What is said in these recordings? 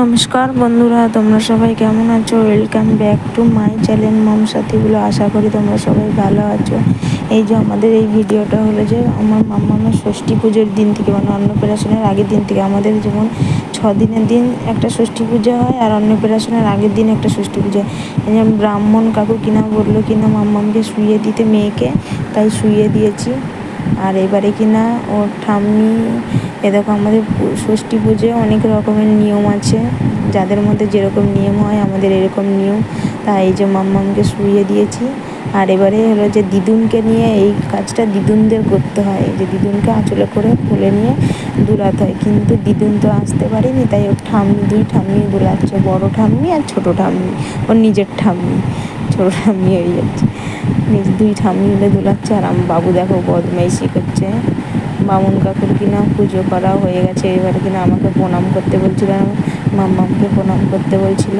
নমস্কার বন্ধুরা, তোমরা সবাই কেমন আছো? Welcome back to my channel মম সাথীগুলো। আশা করি তোমরা সবাই ভালো আছো। এই যে আমাদের এই ভিডিওটা হলো যে, আমার মাম্মামের ষষ্ঠী পুজোর দিন থেকে মানে অন্নপ্রাশনের আগের দিন থেকে, আমাদের যেমন ছ দিনের দিন একটা ষষ্ঠী পূজা হয়, আর অন্নপ্রাশনের আগের দিন একটা ষষ্ঠী পূজা হয়। ব্রাহ্মণ কাকু কিনা বলল কিনা মাম্মামকে শুয়ে দিতে, মেয়েকে, তাই শুইয়ে দিয়েছি। আর এবারে কিনা ওর ঠাম্মি, এ দেখো আমাদের ষষ্ঠী পুজোয় অনেক রকমের নিয়ম আছে। যাদের মধ্যে যেরকম নিয়ম হয়, আমাদের এরকম নিয়ম। তাই এই যে মাম্মামকে শুইয়ে দিয়েছি। আর এবারে হলো যে দিদুনকে নিয়ে এই কাজটা দিদুনদের করতে হয়। যে দিদুনকে আঁচলে করে খুলে নিয়ে দুলাতে হয়। কিন্তু দিদুন তো আসতে পারেনি, তাই ওর ঠাম্মি, দুই ঠাম্মি দুলাচ্ছে। বড় ঠাম্মি আর ছোট ঠাম্মি, ওর নিজের ঠাম্মি। ছোট ঠাম্মি হয়ে যাচ্ছে। নিজ দুই ঠাম্মি মিলে দোলাচ্ছে আর আমার বাবু দেখো বদমাইশি করছে। বামুন কাকুর কিনা পুজো করা হয়ে গেছে, এবারে কিনা আমাকে প্রণাম করতে বলছিল মাম্মামকে প্রণাম করতে বলছিল।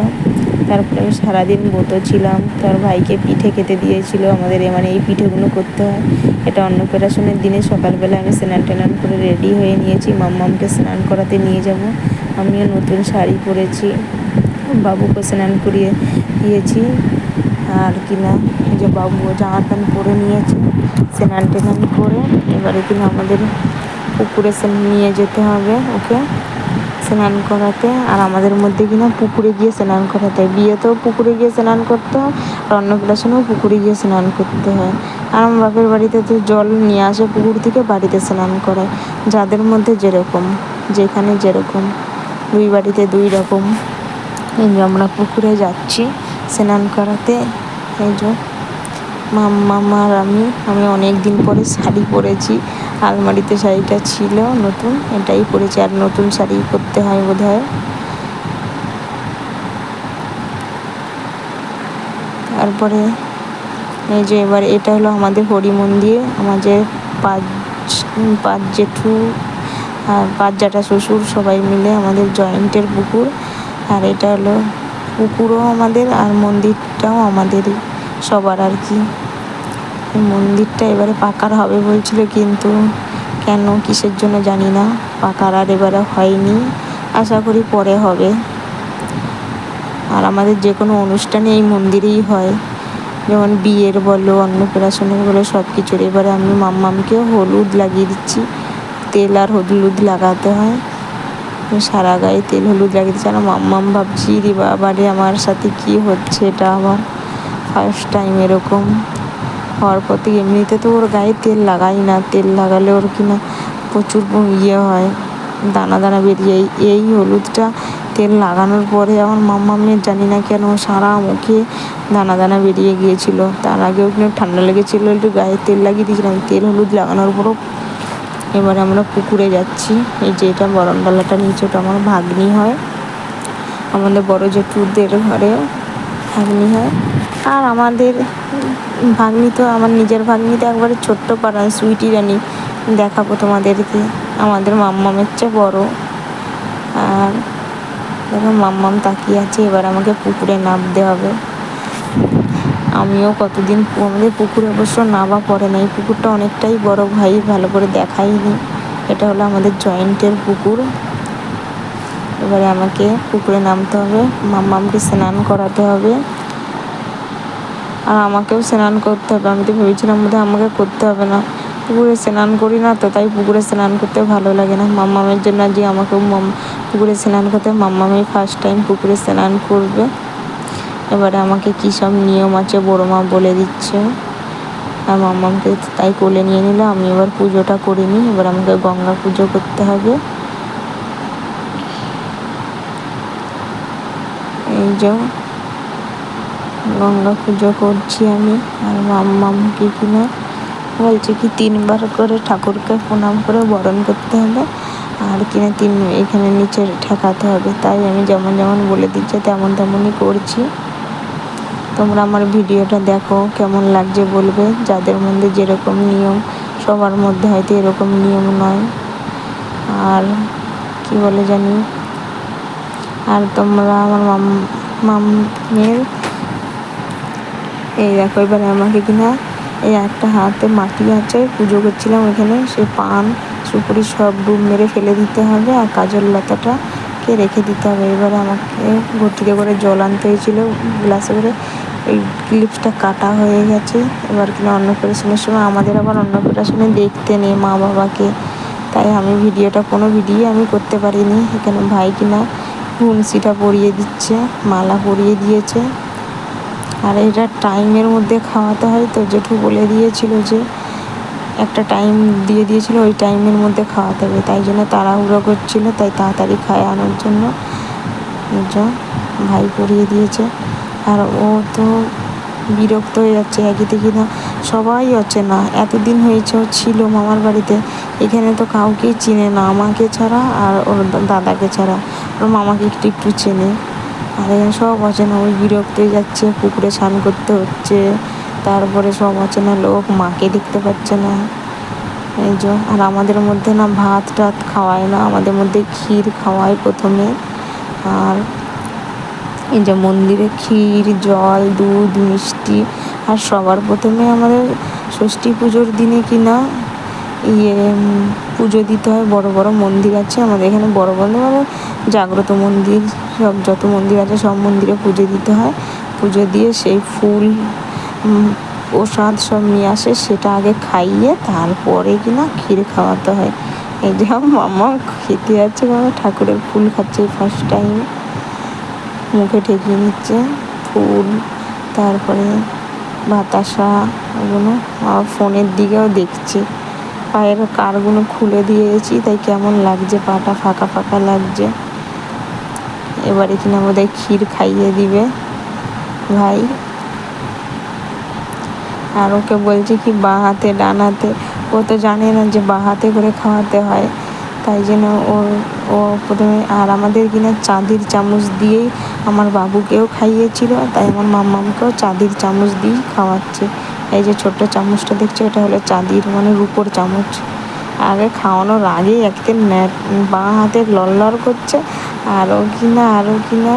তারপরে আমি সারাদিন বোতো ছিলাম, তার ভাইকে পিঠে খেতে দিয়েছিল, আমাদের মানে এই পিঠেগুলো করতে হয়। এটা অন্নপ্রাশনের দিনে সকালবেলা আমি স্নান টেনান করে রেডি হয়ে নিয়েছি, মাম্মামকে স্নান করাতে নিয়ে যাব। আমিও নতুন শাড়ি পরেছি, বাবুকে স্নান করিয়ে দিয়েছি। আর কিনা যে বাবু জামা প্যান্ট পরে নিয়েছে স্নান টেনান করে এবারে কিনা আমাদের পুকুরে নিয়ে যেতে হবে ওকে, স্নান করাতে, আর আমাদের মধ্যে কিনা পুকুরে গিয়ে স্নান করাতে হয়। বিয়েতেও পুকুরে গিয়ে স্নান করতে হয়, আর অন্নপ্রাশনেও পুকুরে গিয়ে স্নান করতে হয়। আর আমার বাপের বাড়িতে তো জল নিয়ে আসে, পুকুর থেকে বাড়িতে স্নান করায়। যাদের মধ্যে যেরকম, যেখানে যেরকম, দুই বাড়িতে দুই রকম। আমরা পুকুরে যাচ্ছি। স্নান করাতে। এই যে মাম্মা আর আমি আমি অনেক দিন পরে শাড়ি পরেছি। আলমারিতে শাড়িটা ছিল নতুন, এটাই পরেছি। আর নতুন শাড়ি পরতে হয় বোধ হয় তারপরে এই যে এবার এটা হলো আমাদের হরি মন্দির, আমাদের পাঁচ পাঁচ জেঠু আর পাঁচ জাটা শ্বশুর সবাই মিলে আমাদের জয়েন্টের পুকুর। আর এটা হলো পুকুরও আমাদের আর মন্দিরটাও আমাদেরই, সবার আর কি। মন্দিরটা এবারে পাকার হবে বলছিল কিন্তু কেন কিসের জন্য জানি না, পাকার আর এবারে হয়নি। আশা করি পরে হবে। আর আমাদের যে কোনো অনুষ্ঠানে এই মন্দিরেই হয়। যেমন বিয়ের বলো, অন্নপ্রাশনের বলো সব কিছুর এবারে আমি মাম্মামকেও হলুদ লাগিয়ে দিচ্ছি। তেল আর হলুদ লাগাতে হয়। সারা গায়ে তেল হলুদ লাগিয়ে দিচ্ছি আর মাম্মাম ভাবছি, রে বাবারে আমার সাথে কি হচ্ছে এটা আমার ফার্স্ট টাইম এরকম। হওয়ার পর থেকে এমনিতে তো ওর গায়ে তেল লাগাই না। তেল লাগালে ওর কিনা প্রচুর ইয়ে হয়। দানা দানা বেরিয়ে এই হলুদটা তেল লাগানোর পরে আমার মাম্মামের জানি না কেন সারা মুখে দানা দানা বেরিয়ে গিয়েছিল। তার আগেও কিন্তু ঠান্ডা লেগেছিলো, একটু গায়ে তেল লাগিয়ে দিয়েছিলাম। তেল হলুদ লাগানোর পরও এবারে আমরা পুকুরে যাচ্ছি। এই যে এটা বরণডালাটা নিচে, ওটা আমার ভাগ্নি হয়। আমাদের বড় জেঠুদের ঘরে ভাগ্নি হয়। আর আমাদের ভাগ্নি তো, আমার নিজের ভাগ্নি তো একবারে ছোট্ট পাড়ান সুইটি রানি। দেখাবো তোমাদেরকে। আমাদের মাম্মামের চেয়ে বড়। আর দেখো, মাম্মাম তাকিয়ে আছে। এবার আমাকে পুকুরে নামতে হবে। আমিও কতদিন আমাদের পুকুরে অবশ্য নামা পড়ে না এই পুকুরটা অনেকটাই বড় ভাই, ভালো করে দেখাইনি। এটা হলো আমাদের জয়েন্টের পুকুর। এবারে আমাকে পুকুরে নামতে হবে, মাম্মামকে স্নান করাতে হবে। আর আমাকেও স্নান করতে হবে। আমি তো ভেবেছিলাম বোধহয় আমাকে করতে হবে না। পুকুরে স্নান করি না তো, তাই পুকুরে স্নান করতে ভালো লাগে না। মাম্মামের জন্য যে আমাকেও পুকুরে স্নান করতে মাম্মামেই ফার্স্ট টাইম পুকুরে স্নান করবে। এবারে আমাকে কী সব নিয়ম আছে বড়ো মা বলে দিচ্ছে। আর মাম্মামকে তাই কোলে নিয়ে নিল, আমি এবার পুজোটা করিনি এবার আমাকে গঙ্গা পুজো করতে হবে। এই যে গঙ্গা পুজো করছি আমি, আর মাম্মামকে কিনা বলছে কি তিনবার করে ঠাকুরকে প্রণাম করে বরণ করতে হবে, আর কিনা তিন এখানে নিচে ঠেকাতে হবে। তাই আমি যেমন যেমন বলে দিচ্ছে, তেমন তেমনই করছি। তোমরা আমার ভিডিওটা দেখো, কেমন লাগছে বলবে। যাদের মধ্যে যেরকম নিয়ম, সবার মধ্যে হয়তো এরকম নিয়ম নয়। আর কি বলে জানি? আর তোমরা আমার মাম, মামের, এই দেখো, এবারে আমাকে কিনা এই একটা হাতে মাটি আছে, পুজো করছিলাম ওইখানে, সে পান, সুপুরি সব ডুব মেরে ফেলে দিতে হবে আর কাজল লতাটা আমাকে রেখে দিতে হবে। এবারে আমাকে ঘটিতে করে জল আনতে হয়েছিল, গ্লাসে করে ওই ক্লিপসটা কাটা হয়ে গেছে। এবার কিনা অন্নপ্রাশনের সময় আমাদের আবার অন্নপ্রাশনে দেখতে নেই মা বাবাকে। তাই আমি ভিডিওটা কোনো ভিডিও আমি করতে পারিনি। এখানে ভাই কিনা হুমসিটা পরিয়ে দিচ্ছে, মালা পরিয়ে দিয়েছে। আর এটা টাইমের মধ্যে খাওয়াতে হয়। তো জেঠু বলে দিয়েছিল যে, একটা টাইম দিয়ে দিয়েছিল, ওই টাইমের মধ্যে খাওয়াতে হবে। তাই জন্য তাড়াহুড়ো করছিল। তাই তাড়াতাড়ি খায় আনার জন্য। ভাই পরিয়ে দিয়েছে। আর ও তো বিরক্ত হয়ে যাচ্ছে একই থেকে না। সবাই হচ্ছে না এতদিন হয়েছে ও ছিল মামার বাড়িতে। এখানে তো কাউকেই চিনে না। আমাকে ছাড়া আর ওর দাদাকে ছাড়া। ওর মামাকে একটু একটু চেনে। আর এখানে সব অচেনা। ওই বিরক্ত হয়ে যাচ্ছে, পুকুরে স্নান করতে হচ্ছে। তারপরে সব অচেনা লোক মাকে দেখতে পাচ্ছে না। এই যে, আর আমাদের মধ্যে না ভাত টাত খাওয়ায় না। আমাদের মধ্যে ক্ষীর খাওয়ায় প্রথমে। আর এই যে মন্দিরে ক্ষীর, জল, দুধ, মিষ্টি আর সবার প্রথমে আমাদের ষষ্ঠী পুজোর দিনে কিনা ইয়ে পুজো দিতে হয় বড় বড় মন্দির আছে। আমাদের এখানে বড় বড় মানে জাগ্রত মন্দির, সব যত মন্দির আছে সব মন্দিরে পুজো দিতে হয়। পুজো দিয়ে সেই ফুল প্রসাদ সব নিয়ে আসে, সেটা আগে খাইয়ে তারপরে কিনা ক্ষীর খাওয়াতে হয়। এই যে মামা খেতে যাচ্ছে মামা ঠাকুরের ফুল খাচ্ছে ফার্স্ট টাইম মুখে ঠেকিয়ে নিচ্ছে। ফুল, তারপরে বাতাসা এগুলো। আর ফোনের দিকেও দেখছি। পায়ের কারগুলো খুলে দিয়েছি, তাই কেমন লাগছে? পাটা ফাঁকা ফাঁকা লাগছে। এবারে কিনা বোধহয় ক্ষীর খাইয়ে দিবে ভাই। আর ওকে বলছে কি, বাঁ হাতে, ডান হাতে। ও তো জানে না যে বাঁ হাতে করে খাওয়াতে হয়। তাই জন্য ওর, ও প্রথমে, আর আমাদের কিনা চাঁদির চামচ দিয়েই আমার বাবুকেও খাইয়েছিল তাই আমার মাম্মামকেও চাঁদির চামচ দিয়েই খাওয়াচ্ছে। এই যে ছোট্ট চামচটা দেখছ, এটা হলো চাঁদির মানে রুপোর চামচ। আগে খাওয়ানোর আগেই একদিন বাঁ হাতে লড় করছে, আরও কিনা আরও কিনা,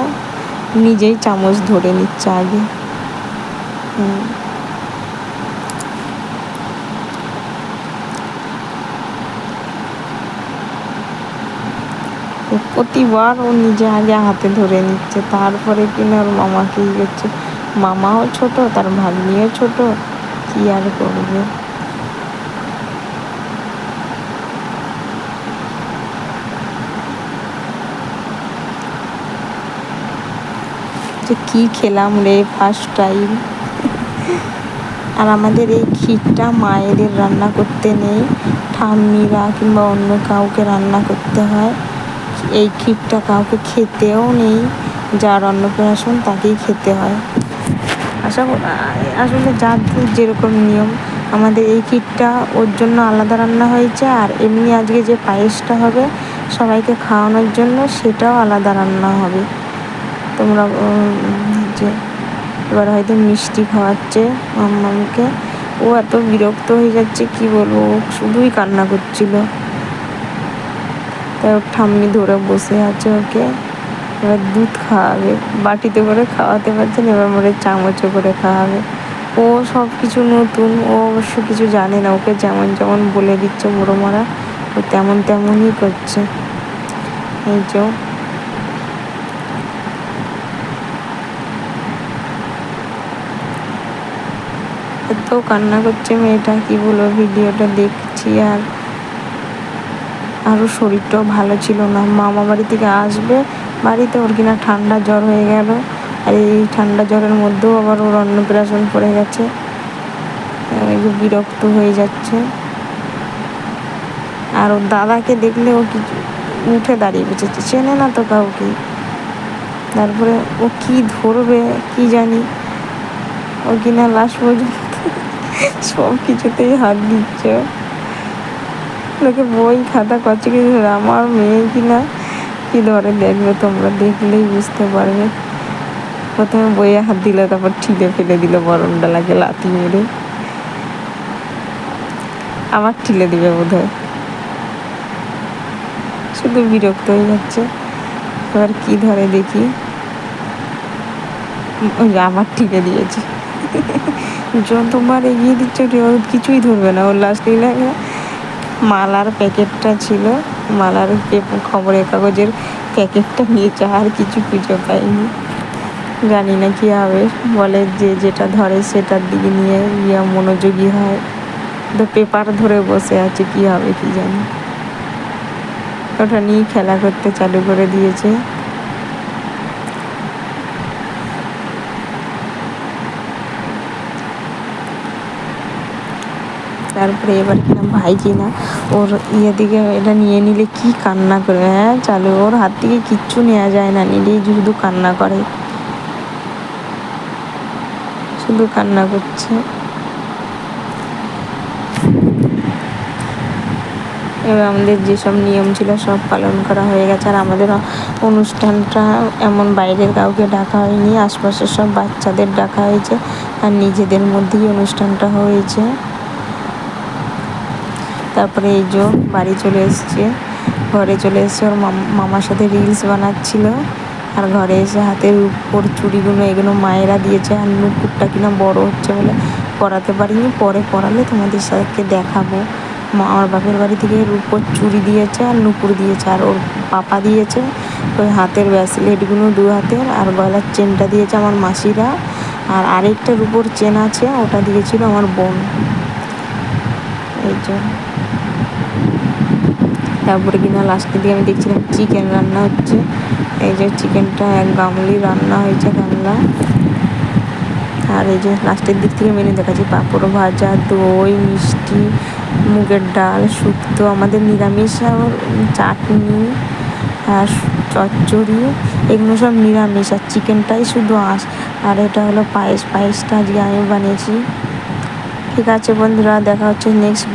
নিজেই চামচ ধরে নিচ্ছে আগে। হুম। প্রতিবার ও নিজে আগে হাতে ধরে নিচ্ছে। তারপরে কিনা ওর মামাকে করছে, মামাও ছোট, তার ভাগ্নিও ছোট, কি আর করবে? যে কী খেলাম রে ফার্স্ট টাইম আর আমাদের এই ক্ষীরটা মায়েদের রান্না করতে নেই, ঠাম্মিরা কিংবা অন্য কাউকে রান্না করতে হয়। এই ক্ষীরটা কাউকে খেতেও নেই, যার অন্নপ্রাশন তাকেই খেতে হয়। আশা আসলে যার যেরকম নিয়ম, আমাদের এই ক্ষীরটা ওর জন্য আলাদা রান্না হয়েছে, আর এমনি আজকে যে পায়েসটা হবে সবাইকে খাওয়ানোর জন্য সেটাও আলাদা রান্না হবে। তোমরা যে এবার হয়তো মিষ্টি খাওয়াচ্ছে মাম্মামকে, ও এত বিরক্ত হয়ে যাচ্ছে, কি বলব? শুধুই কান্না করছিল। তাই ওর ঠাম্মি ধরে বসে আছে ওকে। এবার দুধ খাওয়াবে। বাটিতে করে খাওয়াতে পারছেন এবার মনে চামচে করে খাওয়াবে। ও সব কিছু নতুন, ও অবশ্য কিছু জানে না, ওকে যেমন যেমন বলে দিচ্ছে বড়ো মারা ও তেমন তেমনই করছে। এই যে এত কান্না করছে মেয়েটা, কি বলব, ভিডিওটা দেখছি আর আরও শরীরটাও ভালো ছিল না। মামা বাড়ি থেকে আসবে, বাড়িতে ওর কিনা ঠান্ডা জ্বর হয়ে গেল। আর এই ঠান্ডা জ্বরের মধ্যেও আবার ওর অন্নপ্রাশন পড়ে গেছে। একটু বিরক্ত হয়ে যাচ্ছে। আর ওর দাদাকে দেখলে ও কিছু উঠে দাঁড়িয়ে বেঁচেছে চেনে না তো কাউকে। তারপরে ও কি ধরবে, কি জানি। ও কিনা লাস্ট পর্যন্ত সব কিছুতেই হাত দিচ্ছে। লোকে বই, খাতা করছে কিছু আমার মেয়ে কিনা কি ধরে দেখবে তোমরা? দেখলেই বুঝতে পারবে। প্রথমে বইয়ে হাত দিলে, তারপর ঠিলে ফেলে দিল বরণটা লাগে লাথি মেরে। আমার ঠিলে দিবে বোধ হয় শুধু বিরক্ত হয়ে যাচ্ছে। এবার কি ধরে দেখি? ওই আবার ঠিকে দিয়েছে। যতবার এগিয়ে দিচ্ছে কিছুই ধরবে না। ওর লাস্টে লাগে মালার প্যাকেটটা ছিল। মালার খবরের কাগজের প্যাকেটটা নিয়েছে আর কিছু খুঁজে পাইনি। জানি না কী হবে। বলে যে যেটা ধরে সেটার দিকে নিয়ে ইয়া মনোযোগী হয়। তো পেপার ধরে বসে আছে, কী হবে কী জানি। ওটা নিয়ে খেলা করতে চালু করে দিয়েছে। তারপরে এবার কিনা ভাই কিনা, ওর ইয়ে দিকে এটা নিয়ে নিলে কি কান্না করে হ্যাঁ চালু, ওর হাত থেকে কিচ্ছু নেওয়া যায় না, নিলেই শুধু কান্না করে। শুধু কান্না করছে। এবার আমাদের যেসব নিয়ম ছিল সব পালন করা হয়ে গেছে, আর আমাদের অনুষ্ঠানটা এমন বাইরের কাউকে ডাকা হয়নি, আশপাশের সব বাচ্চাদের ডাকা হয়েছে, আর নিজেদের মধ্যেই অনুষ্ঠানটা হয়েছে। তারপরে এই যে বাড়ি চলে এসছে, ঘরে চলে এসছে। ওর মামার সাথে রিলস বানাচ্ছিল। আর ঘরে এসে হাতের উপর চুড়িগুলো, এগুলো মায়েরা দিয়েছে। আর নুপুরটা কিনা বড় হচ্ছে বলে পরাতে পারিনি। পরে পরালে তোমাদের সাথে দেখাবো। আমার বাপের বাড়ি থেকে রূপোর চুড়ি দিয়েছে আর নুপুর দিয়েছে। আর ওর পাপা দিয়েছে। ওই হাতের ব্যাসলেটগুলো দু হাতের। আর গলার চেনটা দিয়েছে আমার মাসিরা। আর আরেকটা রূপোর চেন আছে, ওটা দিয়েছিল আমার বোন। এই জন্য তারপরে কিনা লাস্টের দিকে আমি দেখছিলাম চিকেন রান্না হচ্ছে। এই যে চিকেনটা এক গামলি রান্না হয়েছে গামলা আর এই যে লাস্টের দিক থেকে মেনু দেখাচ্ছি, পাঁপড় ভাজা, দই, মিষ্টি, মুগের ডাল, শুক্তো, আমাদের নিরামিষ আর চাটনি আর চচ্চড়ি, এগুলো সব নিরামিষ। আর চিকেনটাই শুধু আস আর এটা হলো পায়েস। পায়েসটা আজকে আমি বানিয়েছি। ঠিক আছে বন্ধুরা, দেখা হচ্ছে নেক্সট